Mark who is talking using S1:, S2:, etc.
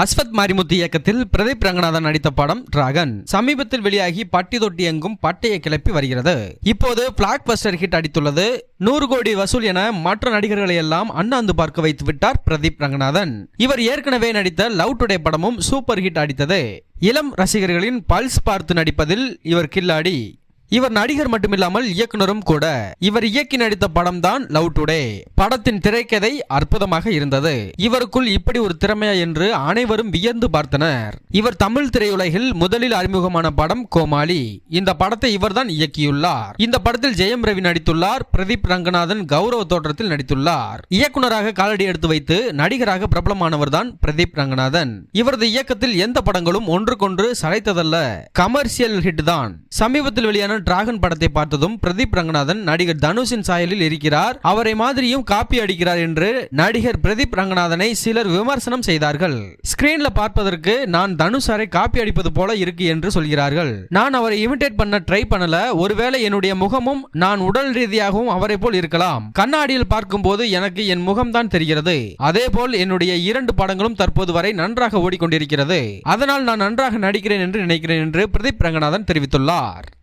S1: அஸ்வத் மாரிமுத்து இயக்கத்தில் பிரதீப் ரங்கநாதன் நடித்த படம் டிராகன் சமீபத்தில் வெளியாகி பட்டி தொட்டி எங்கும் பட்டையை கிளப்பி வருகிறது. இப்போது பிளாக் பஸ்டர் ஹிட் அடித்துள்ளது. நூறு கோடி வசூல் என மற்ற நடிகர்களை எல்லாம் அண்ணாந்து பார்க்க வைத்து விட்டார் பிரதீப் ரங்கநாதன். இவர் ஏற்கனவே நடித்த லவ் டுடே படமும் சூப்பர் ஹிட் அடித்தது. இளம் ரசிகர்களின் பல்ஸ் பார்த்து நடிப்பதில் இவர் கில்லாடி. இவர் நடிகர் மட்டுமில்லாமல் இயக்குனரும் கூட. இவர் இயக்கி நடித்த படம் தான் லவ் டுடே படத்தின் திரைக்கதை அற்புதமாக இருந்தது. இவருக்குள் இப்படி ஒரு திறமையா என்று அனைவரும் வியந்து பார்த்தனர். இவர் தமிழ் திரையுலகில் முதலில் அறிமுகமான படம் கோமாளி. இந்த படத்தை இவர்தான் இயக்கியுள்ளார். இந்த படத்தில் ஜெயம் ரவி நடித்துள்ளார். பிரதீப் ரங்கநாதன் கௌரவ தோற்றத்தில் நடித்துள்ளார். இயக்குனராக காலடி எடுத்து வைத்து நடிகராக பிரபலமானவர் தான் பிரதீப் ரங்கநாதன். இவரது இயக்கத்தில் எந்த படங்களும் ஒன்றுக்கொன்று சளைத்ததல்ல. கமர்ஷியல் ஹிட் தான் சமீபத்தில் வெளியான டிராகன் படத்தை பார்த்ததும் பிரதீப் ரங்கநாதன் நடிகர் தனுஷின் சாயலில் இருக்கிறார். அவரை மாதிரியும் காப்பி அடிக்கிறார் என்று நடிகர் பிரதீப் ரங்கநாதனை சிலர் விமர்சனம் செய்தார்கள். ஸ்கிரீன்ல பார்ப்பதற்கு நான் தனுஷாரை காப்பி அடிப்பது போல இருக்கு என்று சொல்கிறார்கள். நான் அவரை இமிடேட் பண்ண ட்ரை பண்ணல. ஒருவேளை என்னுடைய முகமும் நான் உடல் ரீதியாகவும் அவரை போல் இருக்கலாம். கண்ணாடியில் பார்க்கும்போது எனக்கு என் முகம்தான் தெரிகிறது. அதே போல் என்னுடைய இரண்டு படங்களும் தற்போது வரை நன்றாக ஓடிக்கொண்டிருக்கிறது. அதனால் நான் நன்றாக நடிக்கிறேன் என்று நினைக்கிறேன் என்று பிரதீப் ரங்கநாதன் தெரிவித்துள்ளார்.